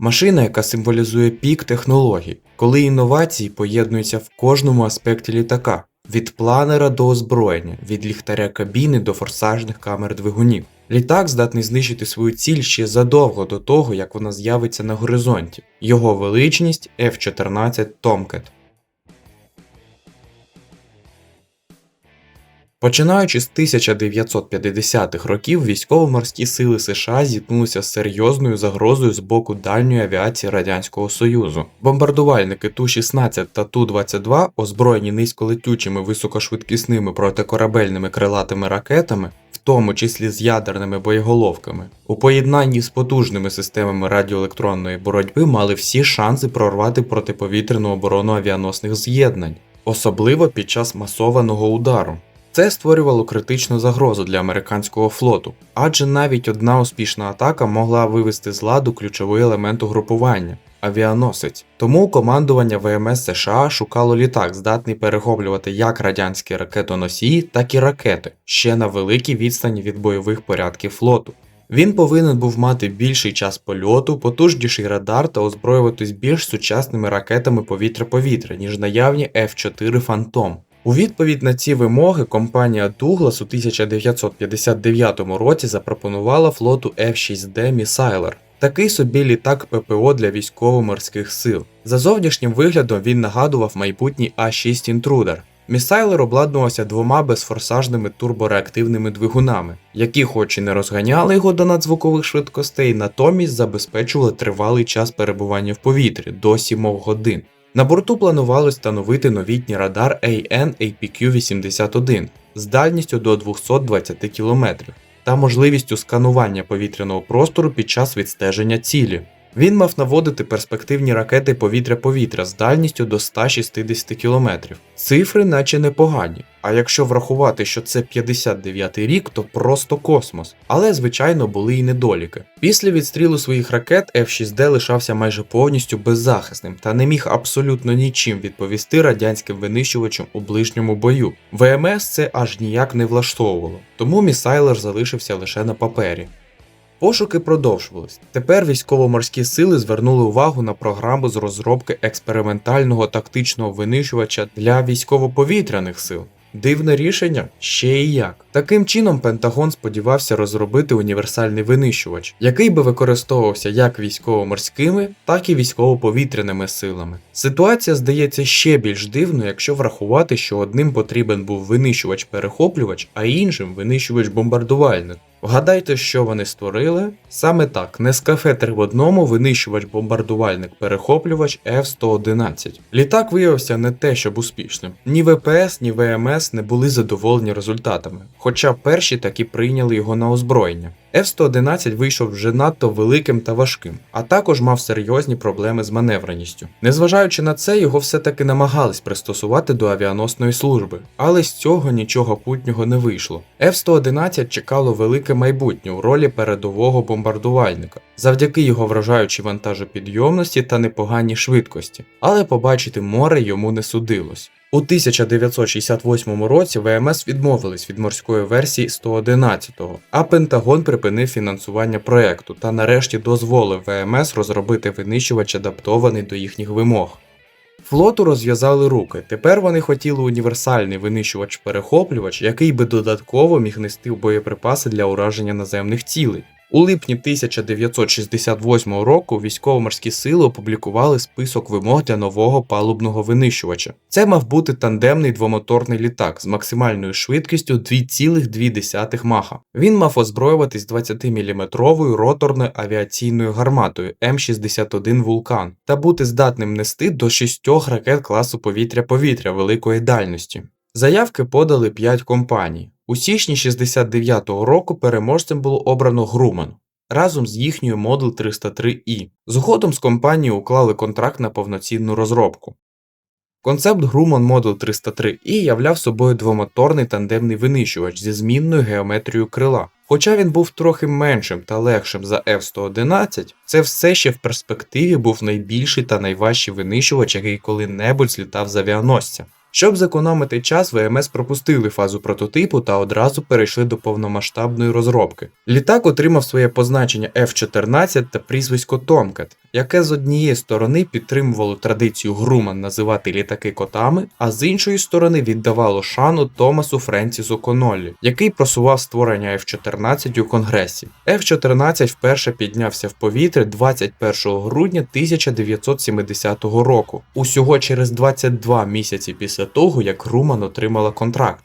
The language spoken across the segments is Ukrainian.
Машина, яка символізує пік технологій, коли інновації поєднуються в кожному аспекті літака, від планера до озброєння, від ліхтаря кабіни до форсажних камер двигунів. Літак здатний знищити свою ціль ще задовго до того, як вона з'явиться на горизонті. Його величність F-14 Tomcat. Починаючи з 1950-х років, військово-морські сили США зіткнулися з серйозною загрозою з боку дальньої авіації Радянського Союзу. Бомбардувальники Ту-16 та Ту-22, озброєні низьколетючими високошвидкісними протикорабельними крилатими ракетами, в тому числі з ядерними боєголовками, у поєднанні з потужними системами радіоелектронної боротьби мали всі шанси прорвати протиповітряну оборону авіаносних з'єднань, особливо під час масованого удару. Це створювало критичну загрозу для американського флоту, адже навіть одна успішна атака могла вивести з ладу ключовий елемент угрупування авіаносець. Тому командування ВМС США шукало літак, здатний перехоплювати як радянські ракетоносії, так і ракети ще на великій відстані від бойових порядків флоту. Він повинен був мати більший час польоту, потужніший радар та озброюватись більш сучасними ракетами повітря-повітря, ніж наявні F-4 Phantom. У відповідь на ці вимоги компанія Douglas у 1959 році запропонувала флоту F-6D Missiler. Такий собі літак ППО для військово-морських сил. За зовнішнім виглядом він нагадував майбутній А6 Intruder. Місайлер обладнувався двома безфорсажними турбореактивними двигунами, які хоч і не розганяли його до надзвукових швидкостей, натомість забезпечували тривалий час перебування в повітрі до 7 годин. На борту планувалось встановити новітній радар AN APQ-81 з дальністю до 220 км та можливістю сканування повітряного простору під час відстеження цілі. Він мав наводити перспективні ракети повітря-повітря з дальністю до 160 км. Цифри наче непогані. А якщо врахувати, що це 59-й рік, то просто космос. Але, звичайно, були й недоліки. Після відстрілу своїх ракет F-6D лишався майже повністю беззахисним та не міг абсолютно нічим відповісти радянським винищувачам у ближньому бою. ВМС це аж ніяк не влаштовувало, тому місайлер залишився лише на папері. Пошуки продовжувались. Тепер військово-морські сили звернули увагу на програму з розробки експериментального тактичного винищувача для військово-повітряних сил. Дивне рішення ще і як. Таким чином, Пентагон сподівався розробити універсальний винищувач, який би використовувався як військово-морськими, так і військово-повітряними силами. Ситуація здається ще більш дивною, якщо врахувати, що одним потрібен був винищувач-перехоплювач, а іншим винищувач-бомбардувальник. Вгадайте, що вони створили? Саме так, Нескафе 3 в одному винищувач-бомбардувальник-перехоплювач F-111. Літак виявився не те, щоб успішним. Ні ВПС, ні ВМС не були задоволені результатами, хоча перші таки прийняли його на озброєння. F-111 вийшов вже надто великим та важким, а також мав серйозні проблеми з маневреністю. Незважаючи на це, його все-таки намагались пристосувати до авіаносної служби, але з цього нічого путнього не вийшло. F-111 чекало велике майбутнє у ролі передового бомбардувальника, завдяки його вражаючій вантажопідйомності та непоганій швидкості, але побачити море йому не судилось. У 1968 році ВМС відмовились від морської версії 111-го, а Пентагон припинив фінансування проекту та нарешті дозволив ВМС розробити винищувач адаптований до їхніх вимог. Флоту розв'язали руки. Тепер вони хотіли універсальний винищувач-перехоплювач, який би додатково міг нести боєприпаси для ураження наземних цілей. У липні 1968 року військово-морські сили опублікували список вимог для нового палубного винищувача. Це мав бути тандемний двомоторний літак з максимальною швидкістю 2,2 маха. Він мав озброюватись 20-мм роторною авіаційною гарматою М61 Вулкан та бути здатним нести до 6 ракет класу повітря-повітря великої дальності. Заявки подали 5 компаній. У січні 69-го року переможцем було обрано Груман разом з їхньою Model 303i. Згодом з компанією уклали контракт на повноцінну розробку. Концепт Grumman Model 303i являв собою двомоторний тандемний винищувач зі змінною геометрією крила. Хоча він був трохи меншим та легшим за F-111, це все ще в перспективі був найбільший та найважчий винищувач, який коли-небудь злітав з авіаносця. Щоб зекономити час, ВМС пропустили фазу прототипу та одразу перейшли до повномасштабної розробки. Літак отримав своє позначення F-14 та прізвисько Tomcat яке з однієї сторони підтримувало традицію Груман називати літаки котами, а з іншої сторони віддавало шану Томасу Френсісу Коноллі, який просував створення F-14 у Конгресі. F-14 вперше піднявся в повітря 21 грудня 1970 року, усього через 22 місяці після того, як Груман отримала контракт.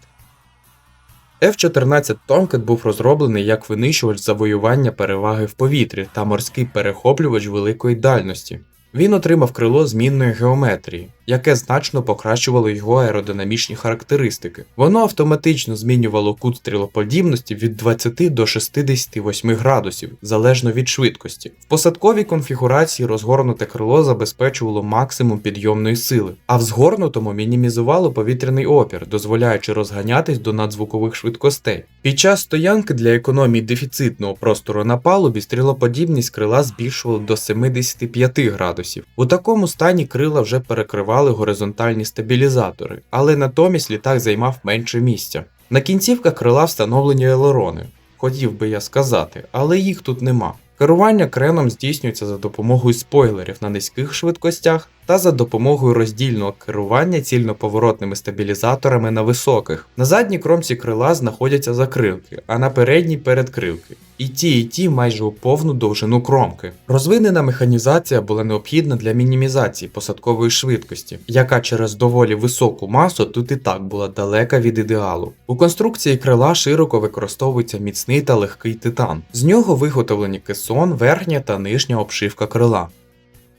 F-14 Tomcat був розроблений як винищувач завоювання переваги в повітрі та морський перехоплювач великої дальності. Він отримав крило змінної геометрії, яке значно покращувало його аеродинамічні характеристики. Воно автоматично змінювало кут стрілоподібності від 20 до 68 градусів, залежно від швидкості. В посадковій конфігурації розгорнуте крило забезпечувало максимум підйомної сили, а в згорнутому мінімізувало повітряний опір, дозволяючи розганятись до надзвукових швидкостей. Під час стоянки для економії дефіцитного простору на палубі стрілоподібність крила збільшували до 75 градусів. У такому стані крила вже перекривали горизонтальні стабілізатори, але натомість літак займав менше місця. На кінцівках крила встановлені елерони, хотів би я сказати, але їх тут нема. Керування креном здійснюється за допомогою спойлерів на низьких швидкостях та за допомогою роздільного керування цільноповоротними стабілізаторами на високих. На задній кромці крила знаходяться закрилки, а на передній передкрилки. І ті, і ті майже у повну довжину кромки. Розвинена механізація була необхідна для мінімізації посадкової швидкості, яка через доволі високу масу тут і так була далека від ідеалу. У конструкції крила широко використовується міцний та легкий титан. З нього виготовлені кесон, верхня та нижня обшивка крила.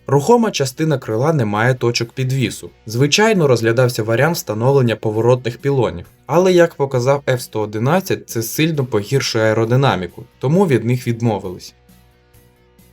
Рухома частина крила не має точок підвісу. Звичайно, розглядався варіант встановлення поворотних пілонів, але як показав F-111, це сильно погіршує аеродинаміку, тому від них відмовились.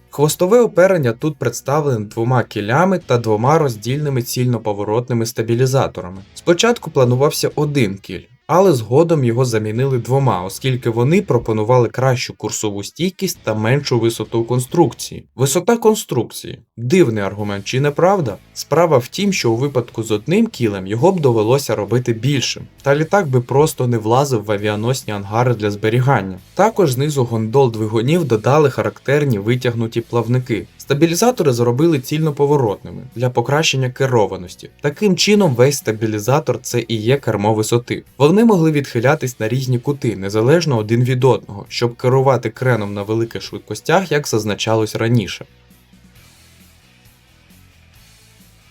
Хвостове оперення тут представлене двома кілями та двома роздільними цільноповоротними стабілізаторами. Спочатку планувався один кіль, але згодом його замінили двома, оскільки вони пропонували кращу курсову стійкість та меншу висоту конструкції. Висота конструкції дивний аргумент, чи не правда? Справа в тім, що у випадку з одним кілем його б довелося робити більшим, та літак би просто не влазив в авіаносні ангари для зберігання. Також знизу гондол двигунів додали характерні витягнуті плавники. Стабілізатори зробили цільноповоротними для покращення керованості. Таким чином, весь стабілізатор це і є кермо висоти. Вони могли відхилятись на різні кути, незалежно один від одного, щоб керувати креном на великих швидкостях, як зазначалось раніше.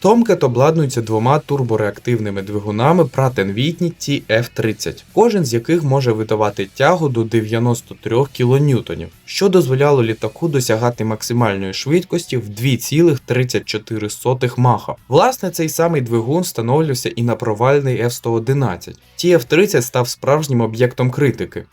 Tomcat обладнується двома турбореактивними двигунами Pratt Whitney TF30, кожен з яких може видавати тягу до 93 кН, що дозволяло літаку досягати максимальної швидкості в 2,34 маха. Власне, цей самий двигун встановлювався і на провальний F-111. TF30 став справжнім об'єктом критики.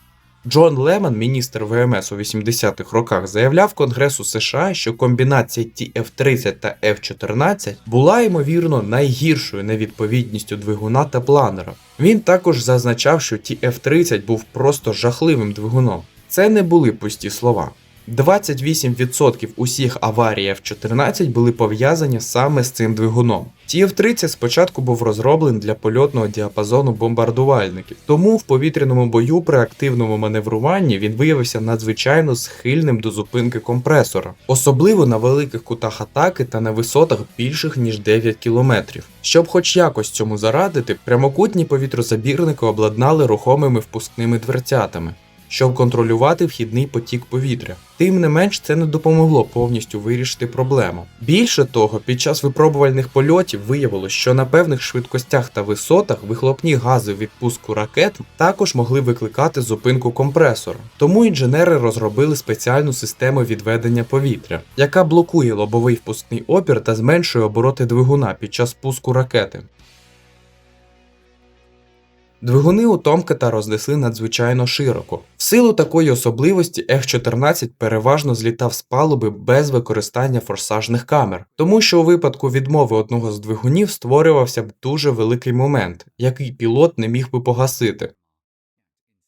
Джон Лемон, міністр ВМС у 80-х роках, заявляв Конгресу США, що комбінація TF-30 та F-14 була ймовірно найгіршою невідповідністю двигуна та планера. Він також зазначав, що TF-30 був просто жахливим двигуном. Це не були пусті слова. 28% усіх аварій F-14 були пов'язані саме з цим двигуном. TF-30 спочатку був розроблений для польотного діапазону бомбардувальників, тому в повітряному бою при активному маневруванні він виявився надзвичайно схильним до зупинки компресора, особливо на великих кутах атаки та на висотах більших ніж 9 км. Щоб хоч якось цьому зарадити, прямокутні повітрозабірники обладнали рухомими впускними дверцятами щоб контролювати вхідний потік повітря. Тим не менш, це не допомогло повністю вирішити проблему. Більше того, під час випробувальних польотів виявилось, що на певних швидкостях та висотах вихлопні гази відпуску ракет також могли викликати зупинку компресора. Тому інженери розробили спеціальну систему відведення повітря, яка блокує лобовий впускний опір та зменшує обороти двигуна під час пуску ракети. Двигуни у Томкета рознесли надзвичайно широко. В силу такої особливості F-14 переважно злітав з палуби без використання форсажних камер, тому що у випадку відмови одного з двигунів створювався б дуже великий момент, який пілот не міг би погасити.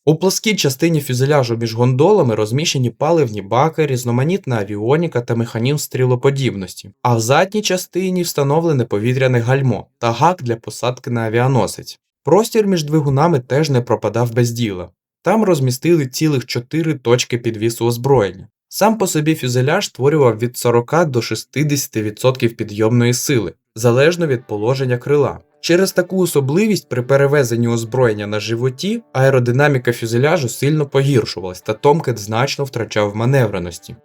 У плоскій частині фюзеляжу між гондолами розміщені паливні баки, різноманітна авіоніка та механізм стрілоподібності, а в задній частині встановлене повітряне гальмо та гак для посадки на авіаносець. Простір між двигунами теж не пропадав без діла. Там розмістили цілих чотири точки підвісу озброєння. Сам по собі фюзеляж створював від 40 до 60% підйомної сили, залежно від положення крила. Через таку особливість при перевезенні озброєння на животі аеродинаміка фюзеляжу сильно погіршувалась та Томкет значно втрачав маневреності.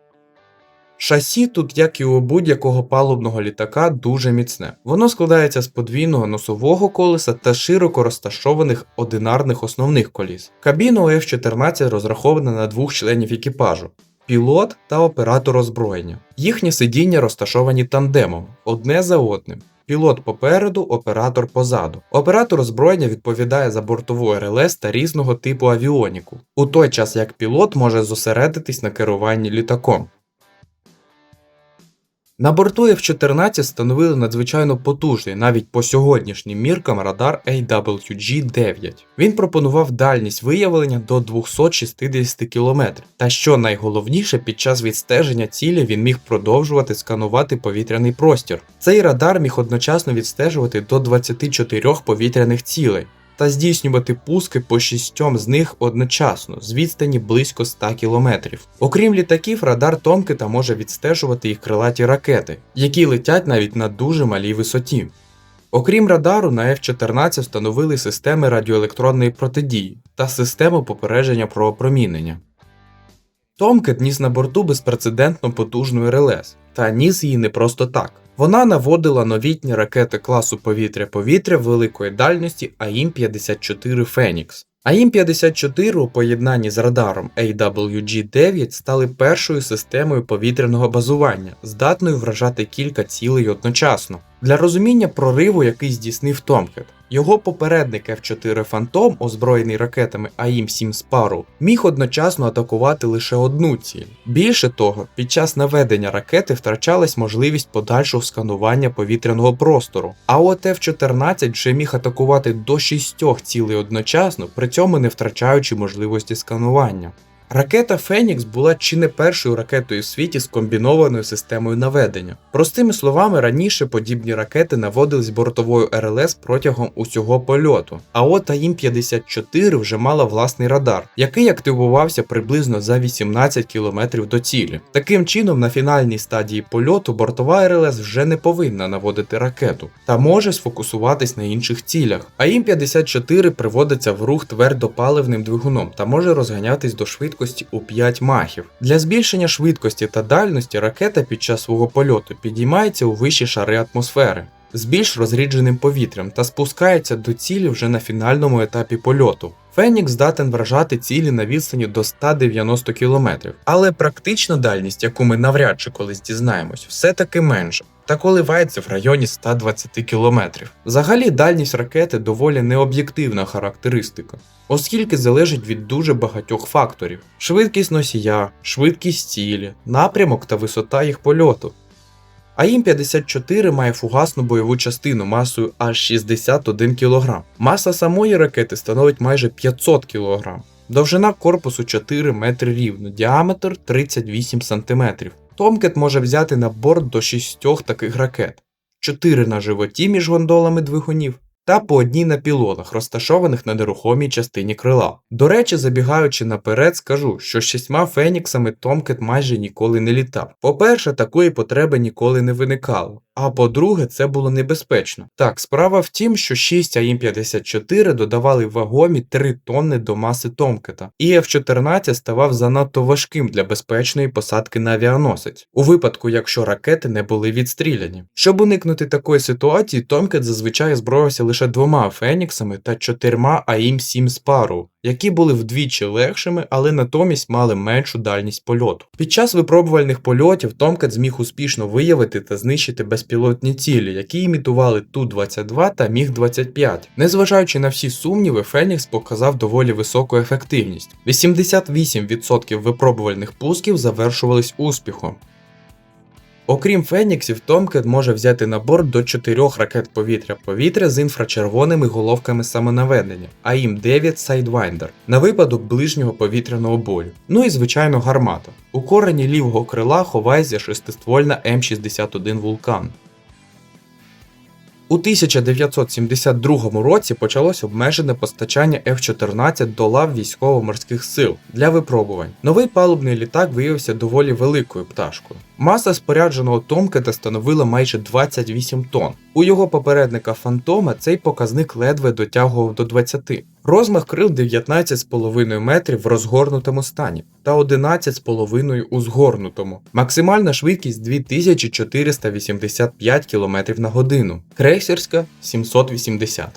Шасі тут, як і у будь-якого палубного літака, дуже міцне. Воно складається з подвійного носового колеса та широко розташованих одинарних основних коліс. Кабіна у F-14 розрахована на двох членів екіпажу. Пілот та оператор озброєння. Їхні сидіння розташовані тандемом, одне за одним. Пілот попереду, оператор позаду. Оператор озброєння відповідає за бортову РЛС та різного типу авіоніку, у той час як пілот може зосередитись на керуванні літаком. На борту F-14 встановили надзвичайно потужний, навіть по сьогоднішнім міркам радар AWG-9. Він пропонував дальність виявлення до 260 км. Та що найголовніше, під час відстеження цілі він міг продовжувати сканувати повітряний простір. Цей радар міг одночасно відстежувати до 24 повітряних цілей. Та здійснювати пуски по шістьом з них одночасно з відстані близько 100 км. Окрім літаків, радар Томкета може відстежувати їх крилаті ракети, які летять навіть на дуже малій висоті. Окрім радару, на F-14 встановили системи радіоелектронної протидії та систему попередження про опромінення. Томкет ніс на борту безпрецедентно потужну РЛС, та ніс її не просто так. Вона наводила новітні ракети класу повітря-повітря великої дальності АІМ-54 Фенікс. АІМ-54 у поєднанні з радаром AWG-9 стали першою системою повітряного базування, здатною вражати кілька цілей одночасно. Для розуміння прориву, який здійснив Томкет. Його попередник F4 Phantom, озброєний ракетами АІМ-7 Sparrow, міг одночасно атакувати лише одну ціль. Більше того, під час наведення ракети втрачалась можливість подальшого сканування повітряного простору, а от F-14 вже міг атакувати до шістьох цілей одночасно, при цьому не втрачаючи можливості сканування. Ракета Фенікс була чи не першою ракетою в світі з комбінованою системою наведення. Простими словами, раніше подібні ракети наводились бортовою РЛС протягом усього польоту. А от АІМ-54 вже мала власний радар, який активувався приблизно за 18 км до цілі. Таким чином, на фінальній стадії польоту бортова РЛС вже не повинна наводити ракету та може сфокусуватись на інших цілях. АІМ-54 приводиться в рух твердопаливним двигуном та може розганятись до швидкості швидкості у 5 махів. Для збільшення швидкості та дальності ракета під час свого польоту підіймається у вищі шари атмосфери з більш розрідженим повітрям та спускається до цілі вже на фінальному етапі польоту. Фенікс здатен вражати цілі на відстані до 190 км, але практична дальність, яку ми навряд чи колись дізнаємось, все-таки менша та коливається в районі 120 км. Взагалі дальність ракети доволі необ'єктивна характеристика, оскільки залежить від дуже багатьох факторів: швидкість носія, швидкість цілі, напрямок та висота їх польоту. АІМ-54 має фугасну бойову частину масою аж 61 кг. Маса самої ракети становить майже 500 кг. Довжина корпусу 4 метри рівно, діаметр 38 см. Томкет може взяти на борт до 6 таких ракет, 4 на животі між гондолами двигунів та по одній на пілонах, розташованих на нерухомій частині крила. До речі, забігаючи наперед, скажу, що з шістьма феніксами Томкет майже ніколи не літав. По-перше, такої потреби ніколи не виникало. А по-друге, це було небезпечно. Так, справа в тім, що 6 АІМ-54 додавали вагомі 3 тонни до маси Томкета, і F-14 ставав занадто важким для безпечної посадки на авіаносець, у випадку, якщо ракети не були відстріляні. Щоб уникнути такої ситуації, Томкет зазвичай озброївся лише двома Феніксами та чотирма АІМ-7 Sparrow, які були вдвічі легшими, але натомість мали меншу дальність польоту. Під час випробувальних польотів Томкет зміг успішно виявити та знищити безпілотні цілі, які імітували Ту-22 та Міг-25. Незважаючи на всі сумніви, Фенікс показав доволі високу ефективність. 88% випробувальних пусків завершувались успіхом. Окрім Феніксів, Томкет може взяти на борт до 4 ракет повітря-повітря з інфрачервоними головками самонаведення, а їм 9 Sidewinder на випадок ближнього повітряного бою. Ну і звичайно гармата. У корені лівого крила ховається шестиствольна М61 Вулкан. У 1972 році почалось обмежене постачання F-14 до лав військово-морських сил для випробувань. Новий палубний літак виявився доволі великою пташкою. Маса спорядженого Томкета становила майже 28 тонн. У його попередника Фантома цей показник ледве дотягував до 20. Розмах крил 19,5 метрів в розгорнутому стані та 11,5 у згорнутому. Максимальна швидкість 2485 км на годину. Крейсерська 780.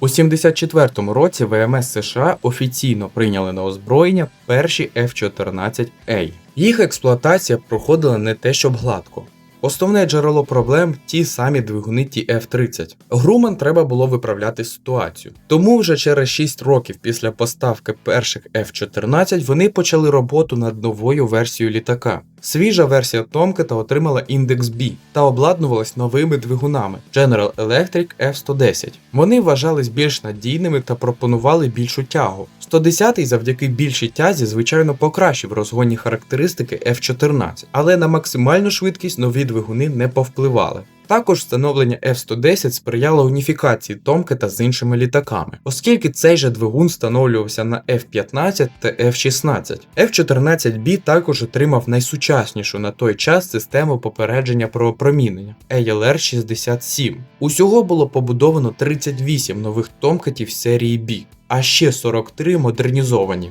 У 74-му році ВМС США офіційно прийняли на озброєння перші F-14A. Їх експлуатація проходила не те щоб гладко. Основне джерело проблем ті самі двигуни TF-30. Груман треба було виправляти ситуацію. Тому вже через 6 років після поставки перших F-14 вони почали роботу над новою версією літака. Свіжа версія Томкета отримала індекс B та обладнувалась новими двигунами General Electric F110. Вони вважались більш надійними та пропонували більшу тягу. 110-й завдяки більшій тязі, звичайно, покращив розгонні характеристики F14, але на максимальну швидкість нові двигуни не повпливали. Також встановлення F-110 сприяло уніфікації Томкета з іншими літаками, оскільки цей же двигун встановлювався на F-15 та F-16. F-14B також отримав найсучаснішу на той час систему попередження про опромінення ALR-67. Усього було побудовано 38 нових Томкетів серії B, а ще 43 модернізовані.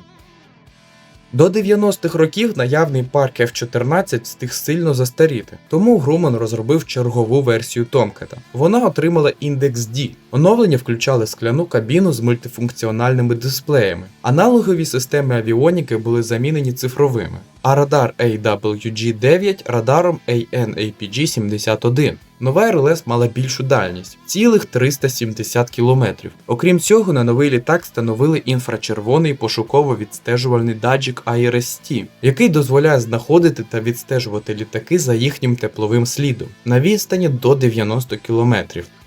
До 90-х років наявний парк F-14 встиг сильно застаріти, тому Груман розробив чергову версію Томкета. Вона отримала індекс D. Оновлення включали скляну кабіну з мультифункціональними дисплеями. Аналогові системи авіоніки були замінені цифровими, а радар AWG-9 радаром ANAPG-71. Нова РЛС мала більшу дальність цілих 370 км. Окрім цього, на новий літак встановили інфрачервоний пошуково-відстежувальний датчик IRST, який дозволяє знаходити та відстежувати літаки за їхнім тепловим слідом на відстані до 90 км.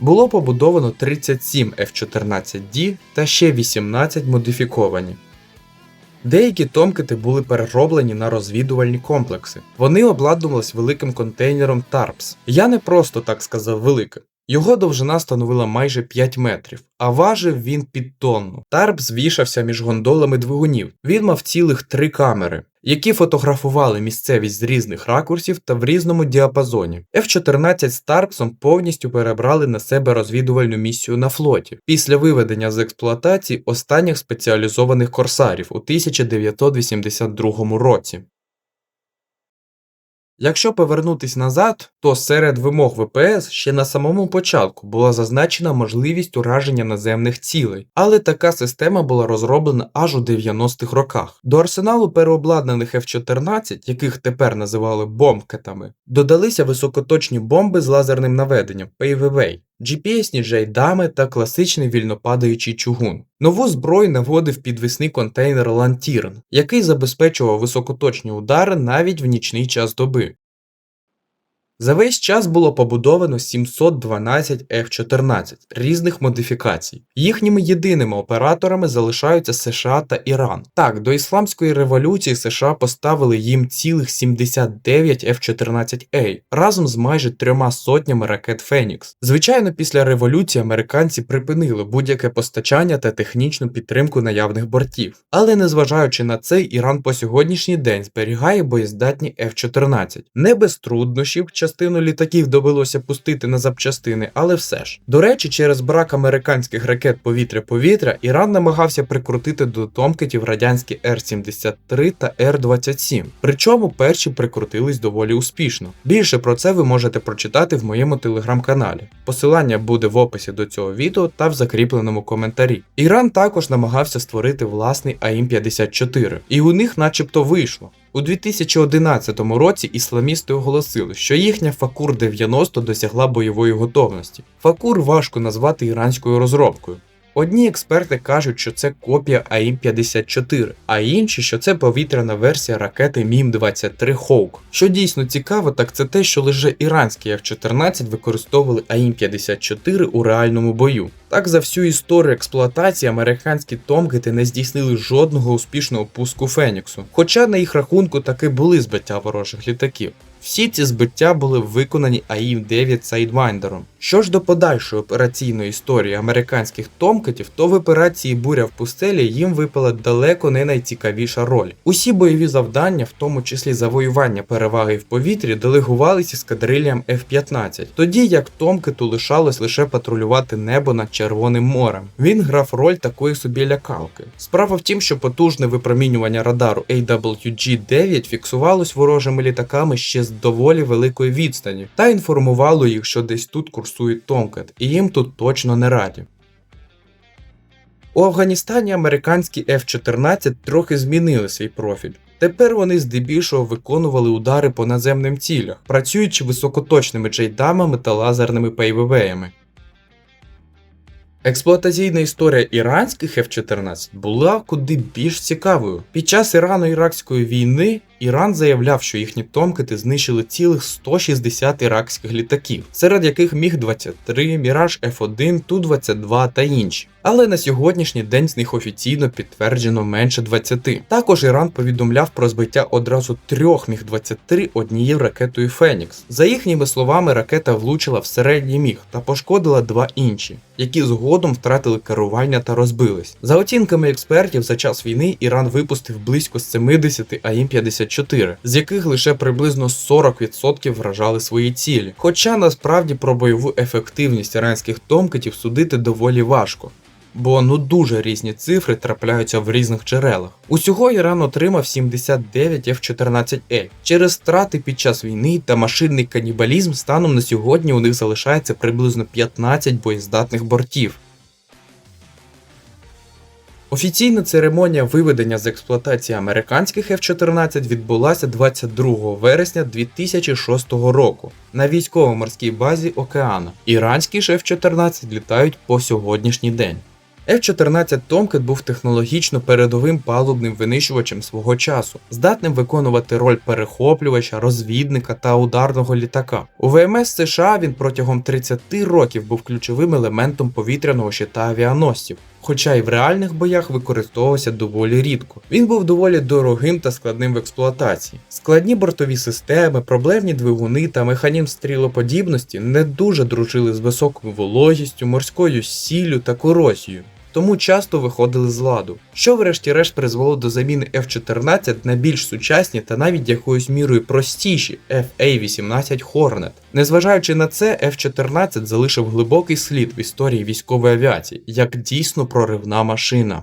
Було побудовано 37 F-14D та ще 18 модифіковані. Деякі томкети були перероблені на розвідувальні комплекси. Вони обладнувались великим контейнером TARPS. Я не просто так сказав великим. Його довжина становила майже 5 метрів, а важив він під тонну. Тарп звішався між гондолами двигунів. Він мав цілих три камери, які фотографували місцевість з різних ракурсів та в різному діапазоні. F-14 з Тарксом повністю перебрали на себе розвідувальну місію на флоті після виведення з експлуатації останніх спеціалізованих корсарів у 1982 році. Якщо повернутись назад, то серед вимог ВПС ще на самому початку була зазначена можливість ураження наземних цілей, але така система була розроблена аж у 90-х роках. До арсеналу переобладнаних F-14, яких тепер називали бомкетами, додалися високоточні бомби з лазерним наведенням PVV, GPS-ні джайдами та класичний вільнопадаючий чугун. Нову зброю наводив підвісний контейнер Лантірн, який забезпечував високоточні удари навіть в нічний час доби. За весь час було побудовано 712 F-14 різних модифікацій. Їхніми єдиними операторами залишаються США та Іран. Так, до Ісламської революції США поставили їм цілих 79 F-14A разом з майже трьома сотнями ракет Фенікс. Звичайно, після революції американці припинили будь-яке постачання та технічну підтримку наявних бортів. Але незважаючи на це, Іран по сьогоднішній день зберігає боєздатні F-14. Не без труднощів частину літаків довелося пустити на запчастини, але все ж. До речі, через брак американських ракет повітря-повітря Іран намагався прикрутити до томкетів радянські Р-73 та Р-27. Причому перші прикрутились доволі успішно. Більше про це ви можете прочитати в моєму телеграм-каналі. Посилання буде в описі до цього відео та в закріпленому коментарі. Іран також намагався створити власний АІМ-54, і у них начебто вийшло. У 2011 році ісламісти оголосили, що їхня Факур 90 досягла бойової готовності. Факур важко назвати іранською розробкою. Одні експерти кажуть, що це копія АІМ-54, а інші, що це повітряна версія ракети МІМ-23 Hawk. Що дійсно цікаво, так це те, що лише іранські F-14 використовували АІМ-54 у реальному бою. Так за всю історію експлуатації американські томгети не здійснили жодного успішного пуску Феніксу, хоча на їх рахунку таки були збиття ворожих літаків. Всі ці збиття були виконані АІМ-9 Сайдвайндером. Що ж до подальшої операційної історії американських томкетів, то в операції Буря в пустелі їм випала далеко не найцікавіша роль. Усі бойові завдання, в тому числі завоювання переваги в повітрі, делегувалися ескадрильям F-15, тоді як Томкету лишалось лише патрулювати небо над Червоним морем. Він грав роль такої собі лякалки. Справа в тім, що потужне випромінювання радару AWG-9 фіксувалось ворожими літаками ще з доволі великої відстані та інформувало їх, що десь тут курсує Томкет, і їм тут точно не раді. У Афганістані американські F-14 трохи змінили свій профіль. Тепер вони здебільшого виконували удари по наземним цілях, працюючи високоточними джейдамами та лазерними пейвевеями. Експлуатаційна історія іранських F-14 була куди більш цікавою. Під час Ірано-Іракської війни Іран заявляв, що їхні томкети знищили цілих 160 іракських літаків, серед яких міг 23, Міраж F1, Ту-22 та інші. Але на сьогоднішній день з них офіційно підтверджено менше 20. Також Іран повідомляв про збиття одразу трьох міг 23 однією ракетою Фенікс. За їхніми словами, ракета влучила в середній міг та пошкодила два інші, які згодом втратили керування та розбились. За оцінками експертів, за час війни Іран випустив близько 70 АІМ-54, з яких лише приблизно 40% вражали свої цілі. Хоча насправді про бойову ефективність іранських томкетів судити доволі важко. Бо ну дуже різні цифри трапляються в різних джерелах. Усього Іран отримав 79 F-14E. Через втрати під час війни та машинний канібалізм станом на сьогодні у них залишається приблизно 15 боєздатних бортів. Офіційна церемонія виведення з експлуатації американських F-14 відбулася 22 вересня 2006 року на військово-морській базі Океана. Іранські ж F-14 літають по сьогоднішній день. F-14 Tomcat був технологічно передовим палубним винищувачем свого часу, здатним виконувати роль перехоплювача, розвідника та ударного літака. У ВМС США він протягом 30 років був ключовим елементом повітряного щита авіаносців. Хоча й в реальних боях використовувався доволі рідко. Він був доволі дорогим та складним в експлуатації. Складні бортові системи, проблемні двигуни та механізм стрілоподібності не дуже дружили з високою вологістю, морською сіллю та корозією. Тому часто виходили з ладу, що врешті-решт призвело до заміни F-14 на більш сучасні та навіть якоюсь мірою простіші FA-18 Hornet. Незважаючи на це, F-14 залишив глибокий слід в історії військової авіації як дійсно проривна машина.